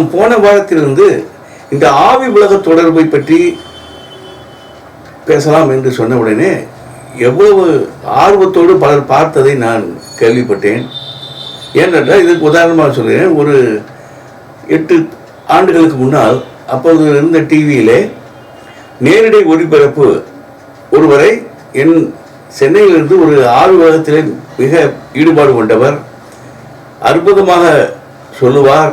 நாம் போன வாரத்திலிருந்து இந்த ஆவி உலக தொடர்பை பற்றி பேசலாம் என்று சொன்ன உடனே எவ்வளவு ஆர்வத்தோடு பலர் பார்த்ததை நான் கேள்விப்பட்டேன். ஏனென்றால் இதுக்கு உதாரணமாக சொல்கிறேன் ஒரு எட்டு ஆண்டுகளுக்கு முன்னால் அப்போது இருந்த டிவியிலே நேரடி ஒளிபரப்பு ஒருவரை என் சென்னையிலிருந்து ஒரு ஆர்வலகத்திலே உலகத்திலே மிக ஈடுபாடு கொண்டவர் அற்புதமாக சொல்லுவார்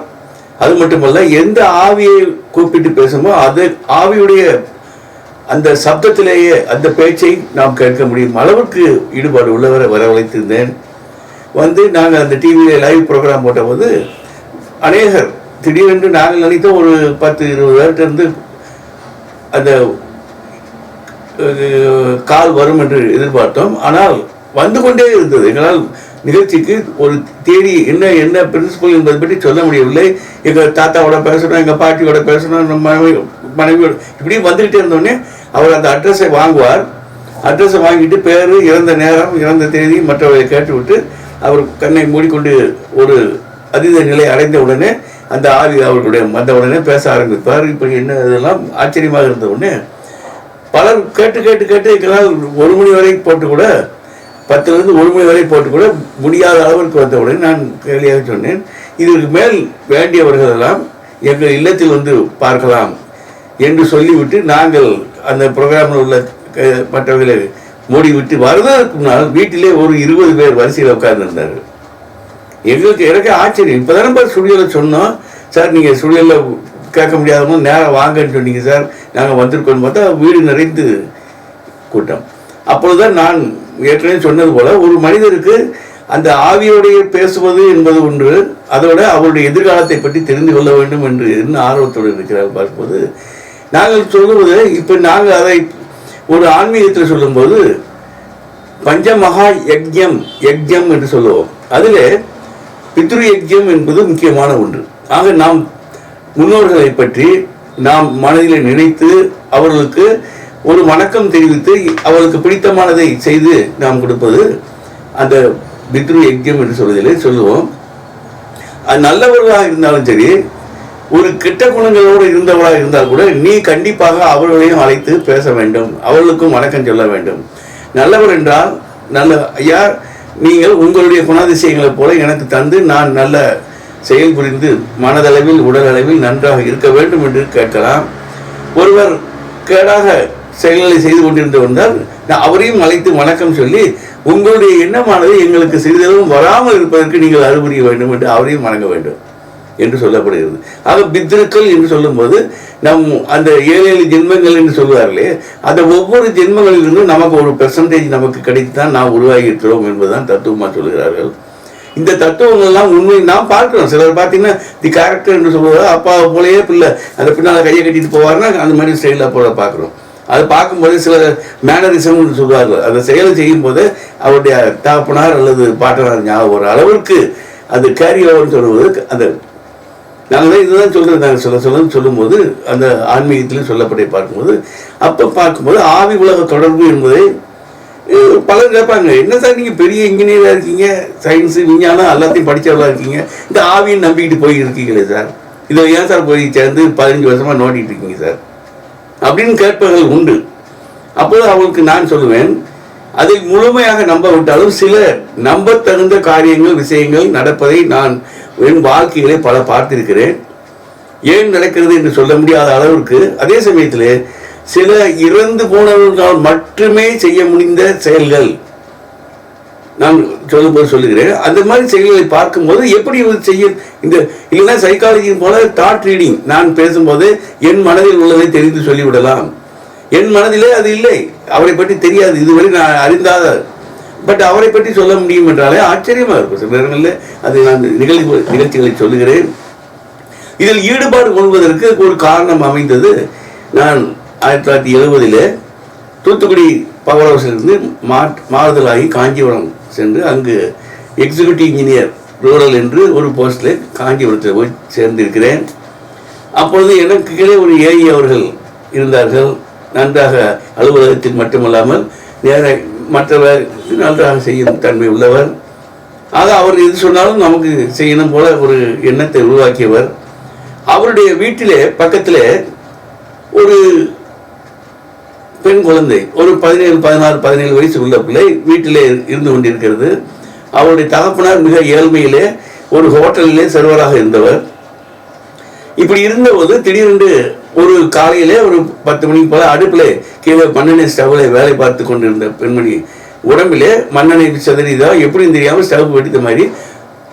அது மட்டுமல்ல எந்த ஆவியை கூப்பிட்டு பேசுமோ அது ஆவியுடைய அந்த சப்தத்திலேயே அந்த பேச்சை நாம் கேட்க முடியும். அளவுக்கு ஈடுபாடு உள்ளவரை வரவழைத்திருந்தேன். வந்து நாங்கள் அந்த டிவியில் லைவ் ப்ரோக்ராம் போட்டபோது அநேகர் திடீரென்று நாங்கள் நினைத்தோம் ஒரு பத்து இருபது பேர்கிட்ட இருந்து அந்த கால் வரும் என்று எதிர்பார்த்தோம். ஆனால் வந்து கொண்டே இருந்தது. எங்களால் நிகழ்ச்சிக்கு ஒரு தேதி என்ன என்ன பிரின்சிபல் என்பதை பற்றி சொல்ல முடியவில்லை. எங்கள் தாத்தாவோட பேசணும் எங்கள் பாட்டியோட பேசணும் நம்ம மனைவி மனைவியோட இப்படியும் வந்துக்கிட்டே இருந்தோடனே அவர் அந்த அட்ரஸை வாங்குவார். அட்ரஸை வாங்கிட்டு பேர் இறந்த நேரம் இறந்த தேதி மற்றவர்களை கேட்டுவிட்டு அவர் கண்ணை மூடிக்கொண்டு ஒரு அதீத நிலை அடைந்த உடனே அந்த ஆவி அவர்களுடைய வந்த உடனே பேச ஆரம்பிப்பார். இப்போ என்ன இதெல்லாம் ஆச்சரியமாக இருந்த உடனே பலர் கேட்டு கேட்டு கேட்டு இதெல்லாம் ஒரு மணி வரைக்கும் போட்டு கூட பத்துலேருந்து ஒரு மணி வரை போட்டு கூட முடியாத அளவிற்கு வந்தவுடன் நான் கேள்வியாக சொன்னேன் இதற்கு மேல் வேண்டியவர்கள் எல்லாம் எங்கள் இல்லத்தில் வந்து பார்க்கலாம் என்று சொல்லிவிட்டு நாங்கள் அந்த ப்ரோக்ராமில் உள்ள மற்றவர்களை மூடிவிட்டு வருவதற்கு முன்னால் வீட்டிலே ஒரு இருபது பேர் வரிசையில் உட்கார்ந்துருந்தார்கள். எங்களுக்கு எனக்கு ஆச்சரியம். இப்போ தானே ஸ்டுடியோவில் சொன்னோம். சார் நீங்கள் ஸ்டுடியோவில் கேட்க முடியாதவங்க நேரம் வாங்கன்னு சொன்னீங்க சார். நாங்கள் வந்திருக்கோம்னு பார்த்தா வீடு நிறைந்து கூட்டம். அப்பொழுதுதான் நான் ஏற்கனவே சொன்னது போல ஒரு மனிதருக்கு அந்த ஆவியோடைய பேசுவது என்பது ஒன்று அதோட அவருடைய எதிர்காலத்தை பற்றி தெரிந்து கொள்ள வேண்டும் என்று என்ன ஆர்வத்தோடு இருக்கிறார் பார்க்கும்போது நாங்கள் சொல்லுவது இப்போ நாங்கள் அதை ஒரு ஆன்மீகத்தில் சொல்லும்போது பஞ்சமகா யஜ்யம் யஜ்யம் என்று சொல்லுவோம். அதில் பித்ரு யஜ்யம் என்பது முக்கியமான ஒன்று. ஆக நாம் முன்னோர்களை பற்றி நாம் மனதில் நினைத்து அவர்களுக்கு ஒரு வணக்கம் தெரிவித்து அவளுக்கு பிடித்தமானதை செய்து நாம் கொடுப்பது அந்த பித்ரு யஜ்யம் என்று சொல்வதிலே சொல்லுவோம். அது நல்லவர்களாக இருந்தாலும் சரி ஒரு கெட்ட குணங்களோடு இருந்தவராக இருந்தால் கூட நீ கண்டிப்பாக அவர்களையும் அழைத்து பேச வேண்டும். அவர்களுக்கும் வணக்கம் சொல்ல வேண்டும். நல்லவர் என்றால் நல்ல ஐயா நீங்கள் உங்களுடைய குணாதிசயங்களைப் போல எனக்கு தந்து நான் நல்ல செயல் புரிந்து மனதளவில் உடல் அளவில் நன்றாக இருக்க வேண்டும் என்று கேட்கலாம். ஒருவர் கேடாக செயல்களை செய்து கொண்டிருந்து வந்தால் நான் அவரையும் அழைத்து வணக்கம் சொல்லி உங்களுடைய எண்ணமானது எங்களுக்கு சிறிதளவும் வராமல் இருப்பதற்கு நீங்கள் அறிவுரிய வேண்டும் என்று அவரையும் வணங்க வேண்டும் என்று சொல்லப்படுகிறது. ஆக பித்ருக்கள் என்று சொல்லும்போது நம் அந்த ஏழு ஏழு ஜென்மங்கள் என்று சொல்வார்களே அந்த ஒவ்வொரு ஜென்மங்களிலிருந்தும் நமக்கு ஒரு பெர்சன்டேஜ் நமக்கு கிடைத்து தான் நாம் உருவாகி இருக்கிறோம் என்பதுதான் தத்துவமாக சொல்கிறார்கள். இந்த தத்துவங்கள் எல்லாம் உண்மை நாம் பார்க்கிறோம். சிலர் பார்த்தீங்கன்னா தி கேரக்டர் என்று சொல்லுவது அப்பாவை போலயே பிள்ளை. அந்த பின்னால் கையை கட்டிட்டு போவார்னா அந்த மாதிரி ஸ்டைலில் போல பார்க்குறோம். அது பார்க்கும்போது சில மேனரிசம்னு சொல்லுவார்கள் அந்த செயலை செய்யும் போது அவருடைய தாப்பனார் அல்லது பாட்டனார் ஞாபகம் வர அளவிற்கு அது கேரி ஓவர்னு சொல்லுவது அந்த நாங்கள் தான் இதுதான் சொல்கிறது நாங்கள் சொல்ல சொல்லன்னு சொல்லும்போது அந்த ஆன்மீகத்திலும் சொல்லப்பட்டே பார்க்கும்போது அப்போ பார்க்கும்போது ஆவி உலக தொடர்பு என்பதை பலர் கேட்பாங்க. என்ன சார் நீங்கள் பெரிய இன்ஜினியராக இருக்கீங்க? சயின்ஸு விஞ்ஞானம் எல்லாத்தையும் படித்தவர்களாக இருக்கீங்க. இந்த ஆவியை நம்பிக்கிட்டு போய் இருக்கீங்களே சார். இதை ஏன் சார் போய் சேர்ந்து பதினஞ்சு வருஷமாக நோண்டிகிட்டு இருக்கீங்க சார்? அப்படின்னு கேட்பவர்கள் உண்டு. அப்போது அவங்களுக்கு நான் சொல்லுவேன் அதை முழுமையாக நம்ப விட்டாலும் சில நம்பத்தகுந்த காரியங்கள் விஷயங்கள் நடப்பதை நான் என் வாழ்க்கையிலே பல பார்த்திருக்கிறேன். ஏன் நடக்கிறது என்று சொல்ல முடியாத அளவிற்கு அதே சமயத்தில் சில இறந்து போனவர்களால் மட்டுமே செய்ய முடிந்த செயல்கள் நான் சொல்லும்போது சொல்லுகிறேன். அந்த மாதிரி செயல்களை பார்க்கும்போது எப்படி இது செய்ய இந்த இல்லைன்னா சைக்காலஜியின் போல தாட் ரீடிங் நான் பேசும்போது என் மனதில் உள்ளதை தெரிந்து சொல்லிவிடலாம். என் மனதிலே அது இல்லை. அவரை பற்றி தெரியாது. இதுவரை நான் அறிந்தாத. பட் அவரை பற்றி சொல்ல முடியும் என்றாலே ஆச்சரியமா இருக்கும். சில நேரங்களில் அது நான் நிகழ்வு நிகழ்ச்சிகளை சொல்லுகிறேன். இதில் ஈடுபாடு கொள்வதற்கு ஒரு காரணம் அமைந்தது. நான் ஆயிரத்தி தொள்ளாயிரத்தி எழுபதில் தூத்துக்குடி பவர் ஹவுஸிலிருந்து மா மாறுதலாகி காஞ்சிபுரம் சென்று அங்கு எக்ஸிக்யூட்டிவ் இன்ஜினியர் ரூரல் என்று ஒரு போஸ்டில் காஞ்சிபுரத்தில் போய் சேர்ந்திருக்கிறேன். அப்பொழுது எனக்கு கீழே ஒரு ஏஐ அவர்கள் இருந்தார்கள். நன்றாக அலுவலகத்தில் மட்டுமல்லாமல் நேர மற்றவர் நன்றாக செய்யும் தன்மை உள்ளவர். ஆக அவர் எது சொன்னாலும் நமக்கு செய்யணும் போல ஒரு எண்ணத்தை உருவாக்கியவர். அவருடைய வீட்டிலே பக்கத்திலே ஒரு பெண் குழந்தை ஒரு பதினேழு பதினாறு பதினேழு வயசு உள்ள பிள்ளை வீட்டிலே இருந்து கொண்டிருக்கிறது. அவருடைய தகப்பனார் மிக ஏழ்மையிலே ஒரு ஹோட்டலிலே சர்வராக இருந்தவர். இப்படி இருந்தபோது திடீரென்று ஒரு காலையிலே ஒரு பத்து மணிக்கு போல அடுப்பில் கீழே மண்ணெண்ணெய் ஸ்டவ்ல வேலை பார்த்து கொண்டிருந்த பெண்மணி உடம்பிலே மண்ணெண்ணெய் சிதறிதா எப்படின்னு தெரியாம ஸ்டவ் வெடித்த மாதிரி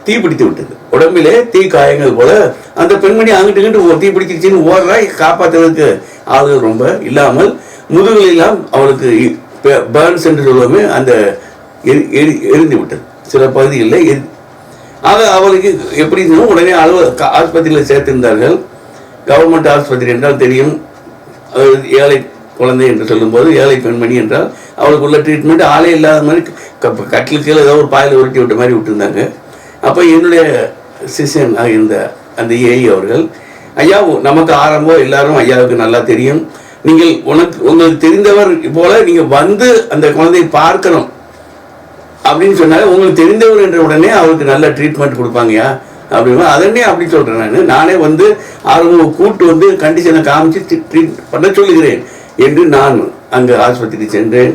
தீ பிடித்து விட்டது. உடம்பிலே தீ காயங்கள் போல அந்த பெண்மணி அங்கிட்டு இங்கிட்டு தீ பிடிச்சிருச்சின்னு ஓடுறா காப்பாற்றுறதுக்கு ஆளுகள் ரொம்ப இல்லாமல் முதுகிலெல்லாம் அவளுக்கு பேர்ன்ஸ் என்று சொல்லுவோமே அந்த எரி- எரிந்து விட்டது சில பகுதிகளில் எரி ஆக அவளுக்கு எப்படி உடனே அலுவ ஆஸ்பத்திரியில் சேர்த்திருந்தார்கள். கவர்மெண்ட் ஆஸ்பத்திரி என்றால் தெரியும். அது ஏழை குழந்தை என்று சொல்லும்போது ஏழை பெண்மணி என்றால் அவளுக்கு உள்ள ட்ரீட்மெண்ட் ஆளே இல்லாத மாதிரி க- கட்டில் கீழே ஏதோ ஒரு பாயில் உருட்டி விட்ட மாதிரி விட்டுருந்தாங்க. அப்போ என்னுடைய சிஷியன் இருந்த அந்த ஏஐ அவர்கள் ஐயா நமக்கு ஆரம்பம் எல்லாரும் ஐயாவுக்கு நல்லா தெரியும். நீங்கள் உனக்கு உங்களுக்கு தெரிந்தவர் போல நீங்கள் வந்து அந்த குழந்தையை பார்க்கணும். அப்படின்னு சொன்னாலே உங்களுக்கு தெரிந்தவர் என்ற உடனே அவருக்கு நல்ல ட்ரீட்மெண்ட் கொடுப்பாங்கயா அப்படின்னா அதனே அப்படி சொல்றேன் நான். நானே வந்து அவங்க கூட்டு வந்து கண்டிஷனை காமிச்சு ட்ரீட் பண்ண சொல்லுகிறேன் என்று நான் அங்கே ஆஸ்பத்திரி சென்றேன்.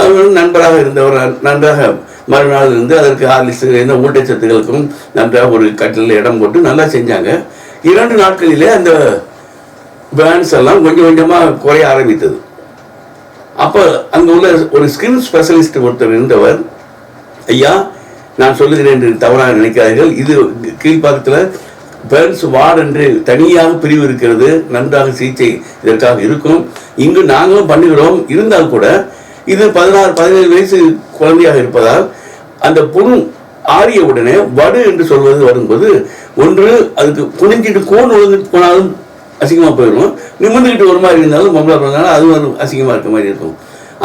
அவர் நண்பராக இருந்தவர் நன்றாக மறுநாள் இருந்து அதற்கு ஹார்லிக்ஸ் எந்த ஊட்டச்சத்துகளுக்கும் நன்றாக ஒரு கட்டில் இடம் போட்டு நல்லா செஞ்சாங்க. இரண்டு நாட்களிலே அந்த பேர்ன்ஸ் எல்லாம் கொஞ்சம் கொஞ்சமாக குறைய ஆரம்பித்தது. அப்போ அங்கே உள்ள ஒரு ஸ்கின் ஸ்பெஷலிஸ்ட் ஒருத்தர் இருந்தவர் ஐயா நான் சொல்லுகிறேன் என்று தவறாக நினைக்காதீர்கள். இது கீழ்ப்பாக்கத்தில் பேர்ன்ஸ் வார்டு என்று தனியாக பிரிவு இருக்கிறது. நன்றாக சிகிச்சை இதற்காக இருக்கும். இங்கு நாங்களும் பண்ணுகிறோம். இருந்தால் கூட இது பதினாறு பதினேழு வயசு குழந்தையாக இருப்பதால் அந்த புண் ஆறிய உடனே வடு என்று சொல்வது வரும்போது ஒன்று அதுக்கு குனிஞ்சிட்டு கோன் விழுந்து போனாலும் அசிங்கமாக போயிடும். நிமிர்ந்துக்கிட்டு ஒரு மாதிரி இருந்தாலும் பொம்பளை பிறந்தாலும் அது ஒரு அசிங்கமாக இருக்க மாதிரி இருக்கும்.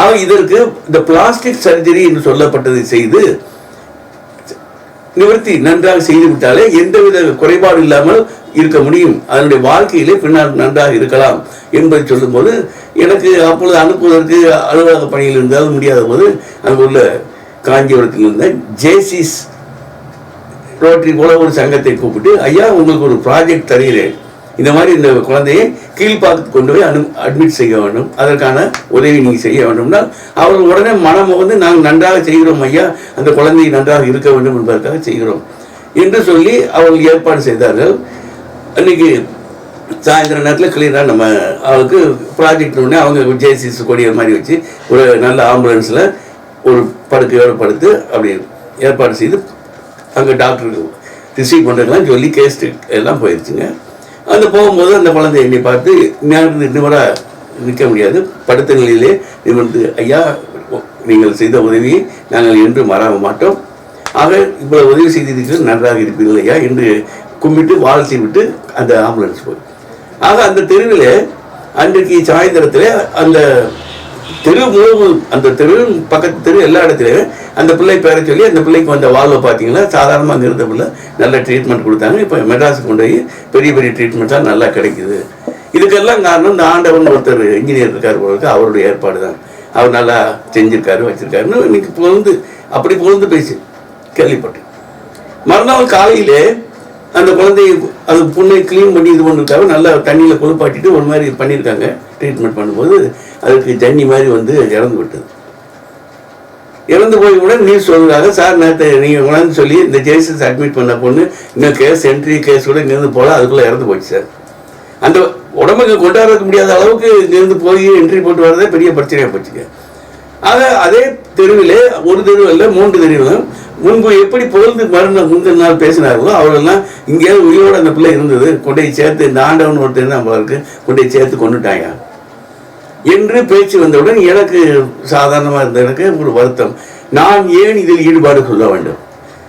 ஆக இதற்கு இந்த பிளாஸ்டிக் சர்ஜரி என்று சொல்லப்பட்டதை செய்து நிவர்த்தி நன்றாக செய்து விட்டாலே எந்தவித குறைபாடு இல்லாமல் இருக்க முடியும். அதனுடைய வாழ்க்கையிலே பின்னால் நன்றாக இருக்கலாம் என்பதை சொல்லும்போது எனக்கு அப்பொழுது அனுப்புவதற்கு அலுவலக பணியில் இருந்தாலும் முடியாத போது அங்குள்ள காஞ்சிபுரத்தில் இருந்த ஜேசிஸ் ரோட்டரி போல ஒரு சங்கத்தை கூப்பிட்டு ஐயா உங்களுக்கு ஒரு ப்ராஜெக்ட் தருகிறேன் இந்த மாதிரி இந்த குழந்தையை கீழ்ப்பாக்கத்துக்கு கொண்டு போய் அனு அட்மிட் செய்ய வேண்டும். அதற்கான உதவி நீங்கள் செய்ய வேண்டும்னா அவர்கள் உடனே மனம் வந்து நாங்கள் நன்றாக செய்கிறோம் ஐயா அந்த குழந்தை நன்றாக இருக்க வேண்டும் என்பதற்காக செய்கிறோம் என்று சொல்லி அவர்கள் ஏற்பாடு செய்தார்கள். அன்னைக்கு சாயந்தர நேரத்தில் கிளீனாக நம்ம அவளுக்கு ப்ராஜெக்ட் உடனே அவங்க ஜேசிஸ் கொடியர் மாதிரி வச்சு ஒரு நல்ல ஆம்புலன்ஸில் ஒரு படுக்கையோடு படுத்து அப்படி ஏற்பாடு செய்து அங்கே டாக்டருக்கு ரிசீவ் பண்ணுறதுலாம் சொல்லி கேஸ்ட் எல்லாம் போயிடுச்சுங்க அந்த போகும்போது அந்த குழந்தை என்னை பார்த்து நேர்ந்து நிமிராக நிற்க முடியாது. படுத்த நிலையிலே நிமிர்ந்து ஐயா நீங்கள் செய்த உதவியை நாங்கள் என்று மறக்க மாட்டோம். ஆக இவ்வளவு உதவி செய்திருக்கிறது நன்றாக இருப்பீர்கள் ஐயா என்று கும்பிட்டு வாழ்த்தி விட்டு அந்த ஆம்புலன்ஸ் போய். ஆக அந்த தெருவில் அன்றைக்கு சாயந்தரத்தில் அந்த தெரு முழுவதும் அந்த தெரு பக்கத்து தெரு எல்லா இடத்துலையும் அந்த பிள்ளை பேரை சொல்லி அந்த பிள்ளைக்கு வந்த வாழ்வை பார்த்தீங்கன்னா சாதாரணமாக அங்கே இருந்த பிள்ளை நல்ல ட்ரீட்மெண்ட் கொடுத்தாங்க. இப்போ மெட்ராஸுக்கு கொண்டு போய் பெரிய பெரிய ட்ரீட்மெண்ட்லாம் நல்லா கிடைக்குது. இதுக்கெல்லாம் காரணம் இந்த ஆண்டவன் ஒருத்தர் இன்ஜினியர் இருக்கார் போல அவருடைய ஏற்பாடு தான். அவர் நல்லா செஞ்சுருக்காரு வச்சுருக்காருன்னு இன்னைக்கு புகழ்ந்து அப்படி புகழ்ந்து பேசி கேள்விப்பட்டேன். மறுநாள் காலையிலே அந்த குழந்தைய அது புண்ணை க்ளீன் பண்ணி இது பண்ணிருக்காங்க. நல்லா தண்ணியில் குளிப்பாட்டிட்டு ஒரு மாதிரி பண்ணியிருக்காங்க ட்ரீட்மெண்ட் பண்ணும்போது அதுக்கு ஜன்னி மாதிரி வந்து இறந்து விட்டது. இறந்து போய் கூட நியூஸ் சொல்கிறாங்க சார் நேற்று நீங்கள் கொண்டாந்து சொல்லி இந்த ஜேசஸ் அட்மிட் பண்ண பொண்ணு இன்னும் கேஸ் என்ட்ரி கேஸ் கூட இங்கேருந்து போல அதுக்குள்ளே இறந்து போச்சு சார். அந்த உடம்புக்கு கொண்டாடுறதுக்கு முடியாத அளவுக்கு இங்கேருந்து போய் என்ட்ரி போட்டு வர்றதே பெரிய பிரச்சனையாக போச்சுங்க. ஆக அதே தெருவில் ஒரு தெருவு இல்லை மூன்று தெருவிலும் முன்பு எப்படி புகழ்ந்து மருந்த முந்தின நாள் பேசினார்களோ அவர்கள்லாம் இங்கேயாவது உயிரோடு அந்த பிள்ளை இருந்தது. கொண்டு சேர்த்து இந்த ஆண்டவன் ஒருத்தர் நம்மளுக்கு கொண்டு கொண்டையை சேர்த்து கொண்டுட்டாங்க. என்று பேச்சு வந்தவுடன் எனக்கு சாதாரணமாக இருந்த எனக்கு ஒரு வருத்தம். நான் ஏன் இதில் ஈடுபாடு கொள்ள வேண்டும்?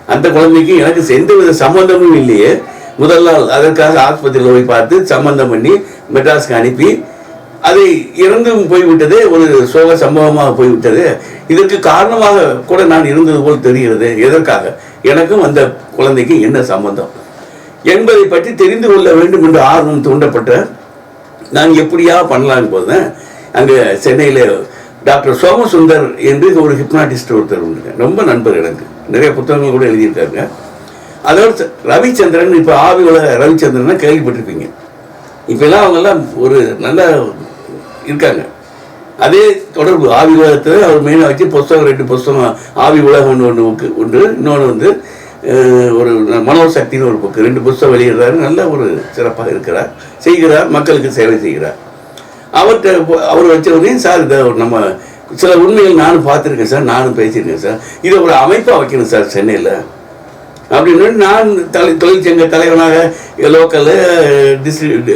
அந்த குழந்தைக்கு எனக்கு எந்தவித சம்பந்தமும் இல்லையே. முதல் நாள் அதற்காக ஆஸ்பத்திரியில் போய் பார்த்து சம்பந்தம் பண்ணி மெட்ராஸ்க்கு அனுப்பி அதை இறந்தும் போய்விட்டதே ஒரு சோக சம்பவமாக போய்விட்டது. இதற்கு காரணமாக கூட நான் இருந்தது போல் தெரிகிறது. எதற்காக? எனக்கும் அந்த குழந்தைக்கு என்ன சம்பந்தம்? என்பதை பற்றி தெரிந்து கொள்ள வேண்டும் என்று ஆர்வம் தூண்டப்பட்ட நான் எப்படியா பண்ணலான்னு போதேன் அங்கே சென்னையில் டாக்டர் சோமசுந்தர் என்று ஒரு ஹிப்னாட்டிஸ்ட் ஒருத்தர் உண்டுங்க ரொம்ப நண்பர் எனக்கு. நிறைய புத்தகங்கள் கூட எழுதியிருக்காங்க அதோட ரவிச்சந்திரன் இப்போ ஆவி உலக ரவிச்சந்திரன் கேள்விப்பட்டிருப்பீங்க. இப்பெல்லாம் அவங்கெல்லாம் ஒரு நல்ல இருக்காங்க. அதே தொடர்பு ஆவி உலகத்தில் அவர் மெயினாக வச்சு புஸ்தகம் ரெண்டு புஸ்தகம் ஆவி உலகம் ஒன்று ஒன்று புக்கு உண்டு இன்னொன்று வந்து ஒரு மனோசக்தின்னு ஒரு புக்கு ரெண்டு புஸ்தகம் வெளியிடுறாரு. நல்ல ஒரு சிறப்பாக இருக்கிறார். செய்கிறார் மக்களுக்கு சேவை செய்கிறார். அவர்கிட்ட அவர் வச்ச உடனே சார் இதை நம்ம சில உண்மைகள் நானும் பார்த்துருக்கேன் சார் நானும் பேசியிருக்கேன் சார். இதை ஒரு அமைப்பாக வைக்கணும் சார் சென்னையில். அப்படின்னு நான் தலை தொழிற்சங்க தலைவனாக local district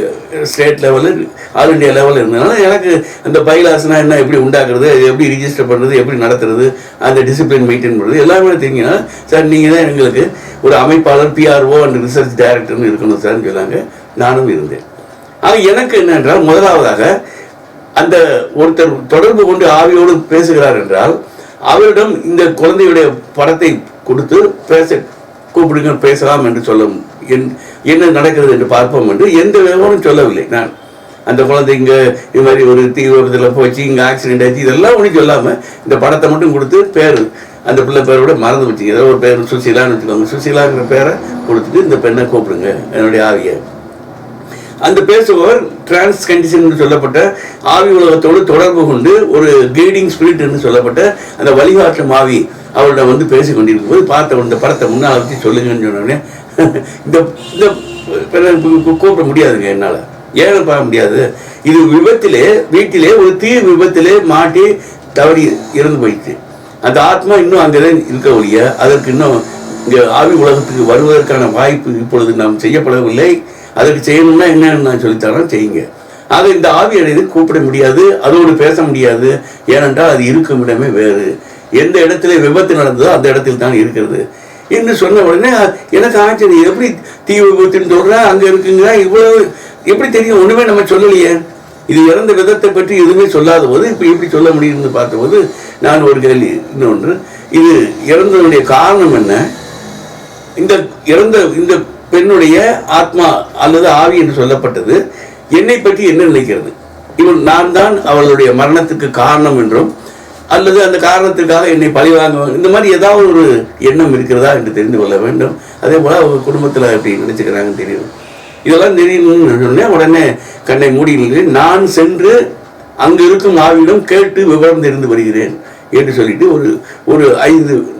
state level all India லெவலில் இருந்ததுனால எனக்கு அந்த பைலாஸ்னால் என்ன எப்படி உண்டாக்குறது எப்படி ரிஜிஸ்டர் பண்ணுறது எப்படி நடத்துறது அந்த டிசிப்ளின் மெயின்டைன் பண்ணுறது எல்லாமே தெரியுங்கன்னா சார் நீங்கள் தான் எங்களுக்கு ஒரு அமைப்பாளர் பிஆர்ஓ அண்ட் ரிசர்ச் டைரக்டர்னு இருக்கணும் சார்னு சொன்னாங்க. நானும் இருந்தேன். ஆக எனக்கு என்னென்றால் முதலாவதாக அந்த ஒருத்தர் தொடர்பு கொண்டு ஆவியோடு பேசுகிறார் என்றால் அவரிடம் இந்த குழந்தையுடைய படத்தை கொடுத்து பேச கூப்பிடுங்க பேசலாம் என்று சொல்ல என்- என்ன நடக்கிறது என்று பார்ப்போம் என்று எந்த விவரமும் சொல்லவில்லை. நான் அந்த குழந்தை இங்கே இது மாதிரி ஒரு தீ விபத்தில் போச்சு இங்கே ஆக்சிடென்ட் ஆச்சு இதெல்லாம் ஒன்றும் சொல்லாமல் இந்த படத்தை மட்டும் கொடுத்து பேர் அந்த பிள்ளை பேரோட மறந்து வச்சு ஏதோ ஒரு பேர் சுசிலான்னு வச்சுக்கோங்க. சுசிலாங்கிற பேரை கொடுத்துட்டு இந்த பெண்ணை கூப்பிடுங்க என்னுடைய ஆவியை. அந்த பேசுபவர் டிரான்ஸ் கண்டிஷன் சொல்லப்பட்ட ஆவி உலகத்தோடு தொடர்பு கொண்டு ஒரு கைடிங் ஸ்பிரிட் என்று சொல்லப்பட்ட அந்த வழிகாட்டும் ஆவி அவர்கிட்ட வந்து பேசி கொண்டிருக்கும் போது பார்த்த இந்த படத்தை முன்னால் வச்சு சொல்லுங்கன்னு சொன்னோடனே இந்த இந்த கூப்பிட முடியாதுங்க என்னால். ஏன் பார்க்க முடியாது. இது விபத்திலே வீட்டிலே ஒரு தீ விபத்திலே மாட்டி தவறி இறந்து போயிடுச்சு. அந்த ஆத்மா இன்னும் அங்கதான் இருக்க ஒழிய அதற்கு இன்னும் இங்கே ஆவி உலகத்துக்கு வருவதற்கான வாய்ப்பு இப்பொழுது நாம் செய்யப்படவில்லை. அதுக்கு செய்யணும்னா என்னன்னு நான் சொல்லித்தரேன் செய்யுங்க. ஆக இந்த ஆவி அடைந்து கூப்பிட முடியாது அதோடு பேச முடியாது. ஏனென்றால் அது இருக்கும் இடமே வேறு. எந்த இடத்துல விபத்து நடந்ததோ அந்த இடத்தில் தான் இருக்கிறது. என்று சொன்ன உடனே எனக்கு ஆச்சரியம் எப்படி தீ விபத்துன்னு சொல்கிறேன் அங்க இருக்குங்க இவ்வளவு எப்படி தெரியும்? ஒண்ணுமே நம்ம சொல்லலையே. இது இறந்த விதத்தை பற்றி எதுவுமே சொல்லாத போது இப்போ எப்படி சொல்ல முடியும்னு பார்த்தபோது நான் ஒரு கேள்வி இன்னொன்று. இது இறந்ததுடைய காரணம் என்ன? இந்த இறந்த இந்த பெண்ணுடைய ஆத்மா அல்லது ஆவி என்று சொல்லப்பட்டது. என்னை பற்றி என்ன நினைக்கிறது? இவன் நான் தான் அவளுடைய மரணத்துக்கு காரணம் என்றும் அல்லது அந்த காரணத்திற்காக என்னை பழிவாங்க இந்த மாதிரி ஏதாவது ஒரு எண்ணம் இருக்கிறதா என்று தெரிந்து கொள்ள வேண்டும். அதே போல அவங்க குடும்பத்தில் எப்படி நினைச்சுக்கிறாங்கன்னு தெரியும். இதெல்லாம் தெரியணும்னு சொன்னே உடனே கண்ணை மூடி நின்று, நான் சென்று அங்கு இருக்கும் ஆவியிடம் கேட்டு விவரம் தெரிந்து வருகிறேன் என்று சொல்லிட்டு ஒரு ஒரு ஐந்து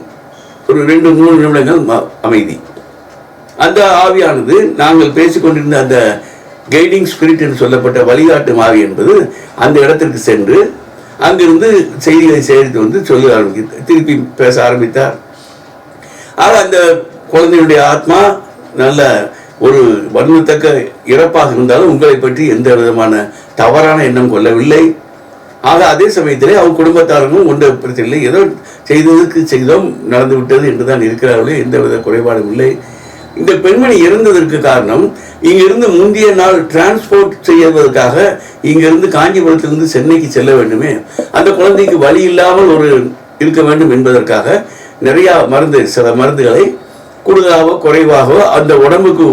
ஒரு ரெண்டு மூணு நிமிடங்கள் ம- அமைதி. அந்த ஆவியானது நாங்கள் பேசிக்கொண்டிருந்த அந்த கைடிங் ஸ்பிரிட் என்று சொல்லப்பட்ட வழிகாட்டும் ஆவி என்பது அந்த இடத்திற்கு சென்று அங்கிருந்து செய்திகளை சேர்த்து வந்து சொல்ல ஆரம்பித்து திருப்பி பேச ஆரம்பித்தார். ஆக அந்த குழந்தையுடைய ஆத்மா நல்ல ஒரு வன்மத்தக்க இறப்பாக இருந்தாலும் உங்களை பற்றி எந்த விதமான தவறான எண்ணம் கொள்ளவில்லை. ஆக அதே சமயத்திலே அவங்க குடும்பத்தாரங்களும் ஒன்றை பிரச்சனை இல்லை. ஏதோ செய்ததுக்கு செய்தோம் நடந்து விட்டது என்றுதான் இருக்கிறார்களே எந்த வித குறைபாடும் இல்லை. இந்த பெண்மணி இறந்ததற்கு காரணம் இங்கிருந்து முந்தைய நாள் டிரான்ஸ்போர்ட் செய்வதற்காக இங்கிருந்து காஞ்சிபுரத்திலிருந்து சென்னைக்கு செல்ல வேண்டுமே. அந்த குழந்தைக்கு வழி இல்லாமல் ஒரு இருக்க வேண்டும் என்பதற்காக நிறையா மருந்து சில மருந்துகளை கூடுதலாகவோ குறைவாகவோ அந்த உடம்புக்கு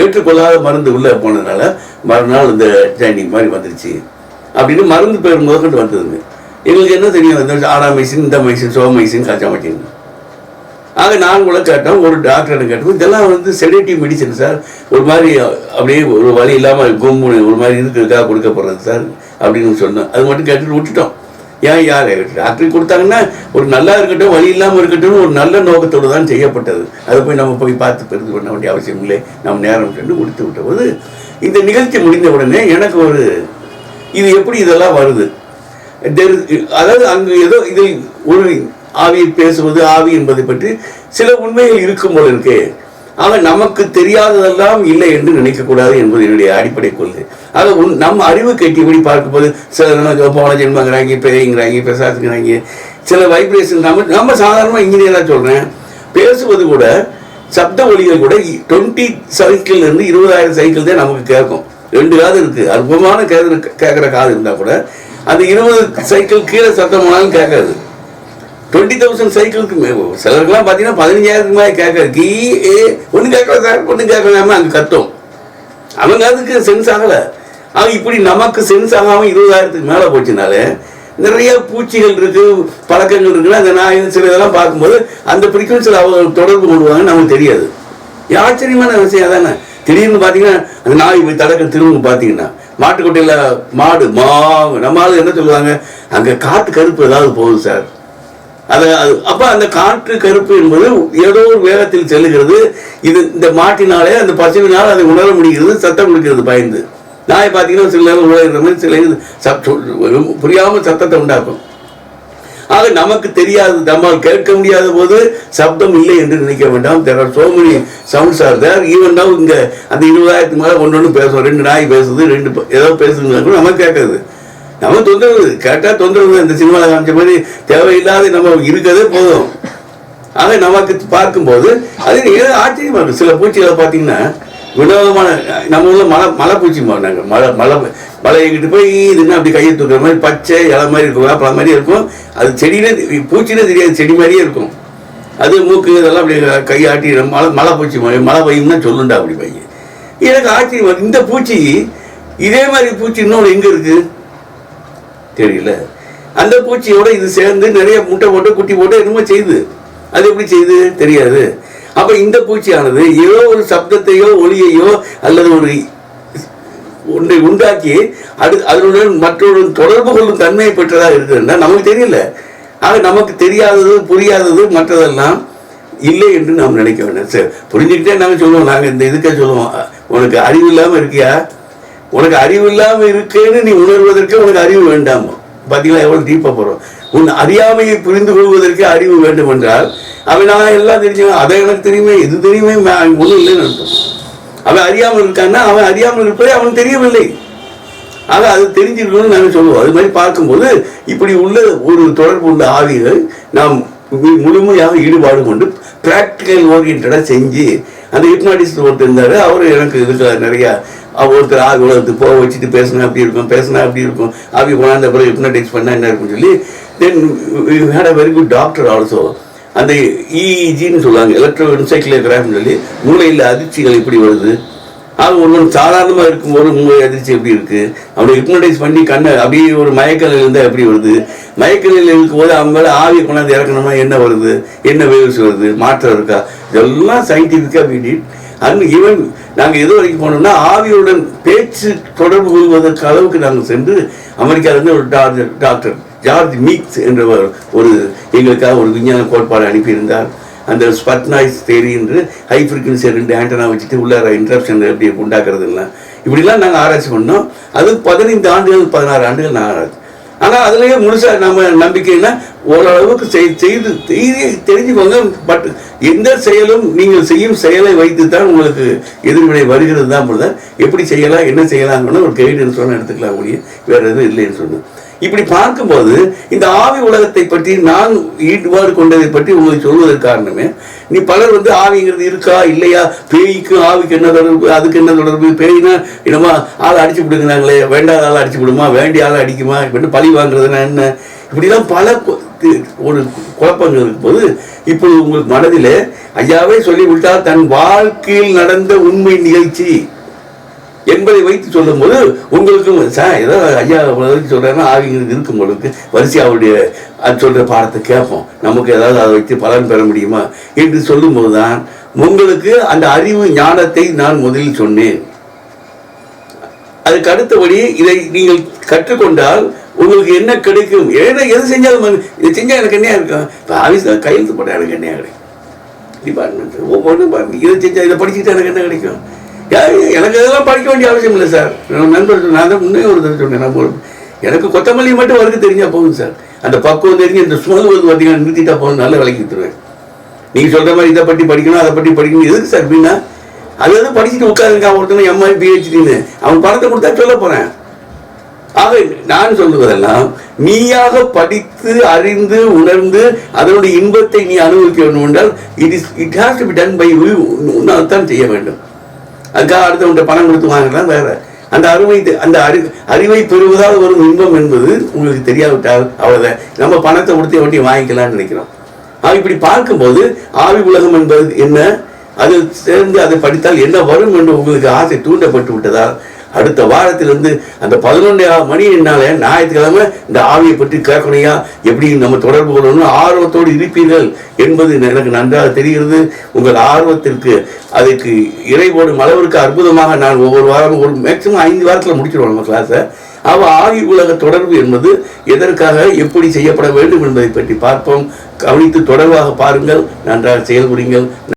ஏற்றுக்கொள்ளாத மருந்து உள்ளே போனதுனால மறுநாள் இந்த ட்ரைனிங் மாதிரி வந்துருச்சு. அப்படின்னு மருந்து பேர் முதற்கொண்டு வந்ததுங்க எங்களுக்கு என்ன தெரியும்? இந்த ஆடாமைசின் இந்த மைசின் சோமைசின் காய்ச்சாமைசின் ஆக நான் கூட கேட்டோம் ஒரு டாக்டர் கேட்டோம் இதெல்லாம் வந்து செடேட்டிவ் மெடிசன் சார் ஒரு மாதிரி அப்படியே ஒரு வழி இல்லாமல் கும்முனு ஒரு மாதிரி இருக்கிறதுக்காக கொடுக்கப்படுறது சார் அப்படின்னு சொன்னோம் அது மட்டும் கேட்டுட்டு விட்டுட்டோம். ஏன் யார் டாக்டர் கொடுத்தாங்கன்னா ஒரு நல்லா இருக்கட்டும் வழி இல்லாமல் இருக்கட்டும் ஒரு நல்ல நோக்கத்தோடு தான் செய்யப்பட்டது. அதை போய் நம்ம போய் பார்த்து பெருந்து பண்ண வேண்டிய அவசியம் இல்லை. நம்ம நேரம் சென்று கொடுத்து விட்டபோது இந்த நிகழ்ச்சி முடிந்த உடனே எனக்கு ஒரு இது எப்படி இதெல்லாம் வருது? அதாவது அங்கே ஏதோ இதில் ஒரு ஆவியில் பேசுவது ஆவி என்பதை பற்றி சில உண்மைகள் இருக்கும் போல இருக்கே. ஆக நமக்கு தெரியாததெல்லாம் இல்லை என்று நினைக்கக்கூடாது என்பது என்னுடைய அடிப்படை கொள்கை. ஆக உன் நம்ம அறிவு கட்டியபடி பார்க்கும்போது சில போன ஜென்மங்கிறாங்க பேய்ங்கிறாங்க பெசாசுங்கிறாங்க சில வைப்ரேஷன் நம்ம நம்ம சாதாரணமாக இன்ஜினியராக சொல்கிறேன் பேசுவது கூட சப்த ஒலிகள் கூட டுவெண்ட்டி சைக்கிள் இருந்து இருபதாயிரம் சைக்கிள் தான் நமக்கு கேட்கும். ரெண்டு காது இருக்கு. அற்புதமான கேது கேட்குற காது இருந்தால் கூட அந்த இருபது சைக்கிள் கீழே சத்தம் போனாலும் கேட்காது. டுவெண்ட்டி தௌசண்ட் சைக்கிளுக்கு சிலருக்குலாம் பார்த்தீங்கன்னா பதினஞ்சாயிரத்துக்கு மேலே கேட்காது கீ ஏ ஒன்றும் கேட்கல சார் ஒன்றும் கேட்கலாமல் அங்கே கத்தும். அவங்க அதுக்கு சென்ஸ் ஆகலை. ஆக இப்படி நமக்கு சென்ஸ் ஆகாமல் இருபதாயிரத்துக்கு மேலே போச்சுனாலே நிறைய பூச்சிகள் இருக்கு பழக்கங்கள் இருக்குன்னா அந்த நான் சில இதெல்லாம் பார்க்கும்போது அந்த ஃப்ரீக்வன்சியில் அவங்க தொடர்பு கொள்வாங்க நமக்கு தெரியாது. ஆச்சரியமான விஷயம் தானே திடீர்னு பார்த்தீங்கன்னா அந்த நாய் போய் தடக்க திரும்ப பார்த்தீங்கன்னா மாட்டுக்கொட்டையில் மாடு மா நம்ம என்ன சொல்லுவாங்க? அங்கே காற்று கருப்பு ஏதாவது போகுது சார் அது அது அப்போ அந்த காற்று கருப்பு என்பது ஏதோ ஒரு வேகத்தில் செல்லுகிறது. இது இந்த மாட்டினாலே அந்த பசுவினால் அதை உணர முடிகிறது சத்தம் கொடுக்கிறது பயந்து. நாய் பார்த்தீங்கன்னா சில நேரம் உணர்கிற மாதிரி சில புரியாமல் சத்தத்தை உண்டாக்கும். ஆக நமக்கு தெரியாது நம்மால் கேட்க முடியாத போது சப்தம் இல்லை என்று நினைக்க வேண்டாம். There are so many sounds are there even now அந்த இருபதாயிரத்துக்கு மேலே ஒன்று ஒன்று பேசுவோம். ரெண்டு நாய் பேசுது ரெண்டு ஏதோ பேசுதுன்னா கூட கேட்கறது. கேட்காது நம்ம தொந்தரவு கரெக்டாக தொந்தரவு. இந்த சினிமாவில் காமிச்ச மாதிரி தேவையில்லாத நம்ம இருக்கதே போதும். ஆக நமக்கு பார்க்கும்போது அது ஏதோ ஆச்சரியமா இருக்கும் சில பூச்சிகளை பார்த்தீங்கன்னா வினோதமான நம்ம ஊரில் மலை மலை பூச்சி நாங்கள் மலை மலை மலை எங்கிட்டு போய் இதுன்னா அப்படி கையை தூக்குற மாதிரி பச்சை இலை மாதிரி இருக்கும். வேப்பலை மாதிரி இருக்கும். அது செடியிலே பூச்சினே தெரியாது செடி மாதிரியே இருக்கும். அது மூக்கு இதெல்லாம் அப்படி கையாட்டி மலை மலை பூச்சி மழை மலை தான் சொல்லுண்டா அப்படி பையன். எனக்கு ஆச்சரியம். இந்த பூச்சி இதே மாதிரி பூச்சி இன்னொன்று எங்கே இருக்குது தெரியல. அந்த பூச்சியோட இது சேர்ந்து நிறைய முட்டை போட்டு குட்டி போட்டு என்னமோ செய்யுது அது எப்படி செய்யுது தெரியாது. அப்போ இந்த பூச்சியானது ஏதோ ஒரு சப்தத்தையோ ஒளியையோ அல்லது ஒரு ஒன்றை உண்டாக்கி அது அதனுடன் மற்றொரு தொடர்பு கொள்ளும் தன்மையை பெற்றதாக இருக்குதுன்னா நமக்கு தெரியல. ஆக நமக்கு தெரியாதது புரியாதது மற்றதெல்லாம் இல்லை என்று நாம் நினைக்க வேண்டாம். சரி புரிஞ்சுக்கிட்டே நாங்கள் சொல்லுவோம். நாங்கள் இந்த இதுக்கே சொல்லுவோம். உனக்கு அறிவு இல்லாமல் இருக்கியா? உனக்கு அறிவு இல்லாம இருக்கேன்னு நீ உணர்வதற்கு உனக்கு அறிவு வேண்டாமா? பாத்தீங்களா? எவ்வளவு தீப்பா போகிறோம் உன் அறியாமையை புரிந்து கொள்வதற்கு அறிவு வேண்டும் என்றால் அவன் நான் எல்லாம் தெரிஞ்சவன் அதை எனக்கு தெரியுமே இது தெரியுமே மே- ஒண்ணும் இல்லைன்னு அர்த்தம் அவன் அறியாமல் இருக்கான்னா அவன் அறியாமல் இருப்பதே அவன் தெரியவில்லை. ஆக அது தெரிஞ்சிருக்கணும்னு நாங்கள் சொல்லுவோம். அது மாதிரி பார்க்கும்போது இப்படி உள்ள ஒரு தொடர்பு உள்ள ஆவிகள் நாம் மு- முழுமையாக ஈடுபாடு கொண்டு ப்ராக்டிக்கல் ஓரியன்டாக செஞ்சு அந்த ஹிப்னாட்டிஸ்ட் ஒருத்தர் இருந்தார். அவர் எனக்கு இதுக்கு நிறையா ஒருத்தர் ஆவி உலகத்துக்கு போக வச்சுட்டு பேசினா அப்படி இருக்கும் பேசினா அப்படி இருக்கும். ஆவி அந்த பிறகு ஹிப்னாட்டிக்ஸ் பண்ணால் என்ன இருக்கும்னு சொல்லி then had a very good doctor also அந்த இஇஜின்னு சொல்லுவாங்க எலக்ட்ரோ என்சைக்ளோகிராஃப்னு சொல்லி மூளையில் அதிர்ச்சிகள் எப்படி வருது? அது ஒருவன் சாதாரணமாக இருக்கும்போது மூளை அதிர்ச்சி எப்படி இருக்குது அப்படி ஹிப்னடைஸ் பண்ணி கண்ணை அப்படியே ஒரு மயக்க இருந்தால் எப்படி வருது? மயக்கலையில் இருக்கும்போது அவன் மேலே ஆவி கொண்டாந்து இறக்கணும்னா என்ன வருது? என்ன வேவ்ஸ் வருது? மாற்றம் இருக்கா? இதெல்லாம் சயின்டிஃபிக்காக வீடிட் அண்ட் ஈவன் நாங்கள் எது வரைக்கும் போனோம்னா ஆவியுடன் பேச்சு தொடர்பு கொள்வதற்கு அளவுக்கு நாங்கள் சென்று அமெரிக்காவிலேருந்து ஒரு டாக்டர் டாக்டர் ஜார்ஜ் மீக்ஸ் என்றவர் ஒரு எங்களுக்காக ஒரு விஞ்ஞான கோட்பாடு அனுப்பியிருந்தார். அந்த ஸ்பட்னாய்ஸ் தேரி என்று ஹை ஃப்ரீக்வன்சி ரெண்டு ஆண்டனா வச்சுட்டு உள்ளார இன்ட்ரப்ஷன் எப்படி உண்டாக்குறது இல்லை இப்படிலாம் நாங்கள் ஆராய்ச்சி பண்ணோம். அது பதினைந்து ஆண்டுகள் பதினாறு ஆண்டுகள் நான் ஆராய்ச்சி ஆனால் அதுலேயே முழுசாக நம்ம நம்பிக்கைன்னா ஓரளவுக்கு செய்து செய்தி தெரிஞ்சுக்கோங்க. பட் எந்த செயலும் நீங்கள் செய்யும் செயலை வைத்து தான் உங்களுக்கு எதிர்வினை வருகிறது தான் பொழுது எப்படி செய்யலாம் என்ன செய்யலாம்னு ஒரு கைடுன்னு சொன்னால் எடுத்துக்கலாம் முடியும் வேறு எதுவும் இல்லைன்னு சொன்னேன் இப்படி பார்க்கும்போது இந்த ஆவி உலகத்தை பற்றி நான் ஈடுபாடு கொண்டதை பற்றி உங்களுக்கு சொல்வதற்கு காரணமே நீ பலர் வந்து ஆவிங்கிறது இருக்கா இல்லையா? பேய்க்கு ஆவிக்கு என்ன தொடர்பு? அதுக்கு என்ன தொடர்பு? பேய்னா என்னமா ஆளை அடிச்சு விடுங்கிறாங்களே வேண்டாத ஆளை அடிச்சு விடுமா வேண்டிய ஆளை அடிக்குமா இப்படி பழி வாங்குறதுனா என்ன? இப்படிலாம் பல ஒரு குழப்பங்கள் இருக்கும்போது இப்போது உங்களுக்கு மனதில் ஐயாவே சொல்லிவிட்டால் தன் வாழ்க்கையில் நடந்த உண்மை நிகழ்ச்சி. என்பதை வைத்து சொல்லும்போது உங்களுக்கும் சார் ஏதோ ஐயா வரைக்கும் சொல்றாருன்னா ஆவிங்கிறது இருக்கும் உங்களுக்கு. வரிசை அவருடைய அது சொல்ற பாடத்தை கேட்போம். நமக்கு ஏதாவது அதை வைத்து பலன் பெற முடியுமா? என்று சொல்லும்போது தான் உங்களுக்கு அந்த அறிவு ஞானத்தை நான் முதலில் சொன்னேன். அதுக்கு அடுத்தபடி இதை நீங்கள் கற்றுக்கொண்டால் உங்களுக்கு என்ன கிடைக்கும்? ஏன்னா எது செஞ்சாலும் மனு- இதை செஞ்சா எனக்கு என்னையா இருக்கும் இப்போ ஆஃபீஸில் கையெழுத்து போட்டால் எனக்கு என்னையா கிடைக்கும்? டிபார்ட்மெண்ட் ஒவ்வொன்றும் இதை செஞ்சால் இதை படிச்சுட்டு எனக்கு என்ன கிடைக்கும்? எனக்கு இதெல்லாம் படிக்க வேண்டிய அவசியம் இல்லை சார். நான் நண்பர் நான் தான் முன்னே ஒரு தடவை சொன்னேன் நான் எனக்கு கொத்தமல்லி மட்டும் வறுக்க தெரிஞ்சால் போகும் சார். அந்த பக்குவம் தெரிஞ்சு இந்த ஸ்மெல் வந்து பார்த்தீங்கன்னா நிறுத்திட்டா போதும் நல்ல விலைக்கு வித்துருவேன். நீங்கள் சொல்கிற மாதிரி இதை பற்றி படிக்கணும் அதை பற்றி படிக்கணும். எதுக்கு சார் அப்படின்னா அது வந்து படிச்சுட்டு உட்காருங்க ஒருத்தனை எம்ஐ பிஹெச்டின்னு அவன் பணத்தை கொடுத்தா சொல்ல போகிறேன் ஆக நான் சொல்லுவதெல்லாம் நீயாக படித்து அறிந்து உணர்ந்து அதனுடைய இன்பத்தை நீ அனுபவிக்க வேண்டும் என்றால் it is it has to be done by உன்னால் தான் செய்ய வேண்டும். அதுக்காக அடுத்தவன்ட்ட பணம் கொடுத்து வாங்கலாம் வேற. அந்த அருமை அந்த அறி அறிவை பெறுவதால் வரும் இன்பம் என்பது உங்களுக்கு தெரியாவிட்டால் அவ்வளோதான் நம்ம பணத்தை கொடுத்து ஒட்டி வாங்கிக்கலாம்னு நினைக்கிறோம். ஆக இப்படி பார்க்கும்போது ஆவி உலகம் என்பது என்ன? அது சேர்ந்து அதை படித்தால் என்ன வரும் என்று உங்களுக்கு ஆசை தூண்டப்பட்டு விட்டதால் அடுத்த வாரத்திலிருந்து அந்த பதினொன்று மணி என்னால ஞாயிற்றுக்கிழமை இந்த ஆவியை பற்றி கேட்கணையா எப்படி நம்ம தொடர்பு கொள்ளணும் ஆர்வத்தோடு இருப்பீர்கள் என்பது எனக்கு நன்றாக தெரிகிறது. உங்கள் ஆர்வத்திற்கு அதுக்கு இறை போடும் அளவிற்கு அற்புதமாக நான் ஒவ்வொரு வாரமும் ஒரு மேக்சிமம் ஐந்து வாரத்தில் முடிச்சிடுவோம் நம்ம கிளாஸை அவ ஆவி உலக தொடர்பு என்பது எதற்காக எப்படி செய்யப்பட வேண்டும் என்பதை பற்றி பார்ப்போம். கவனித்து தொடர்பாக பாருங்கள். நன்றாக செயல்புரிங்கள்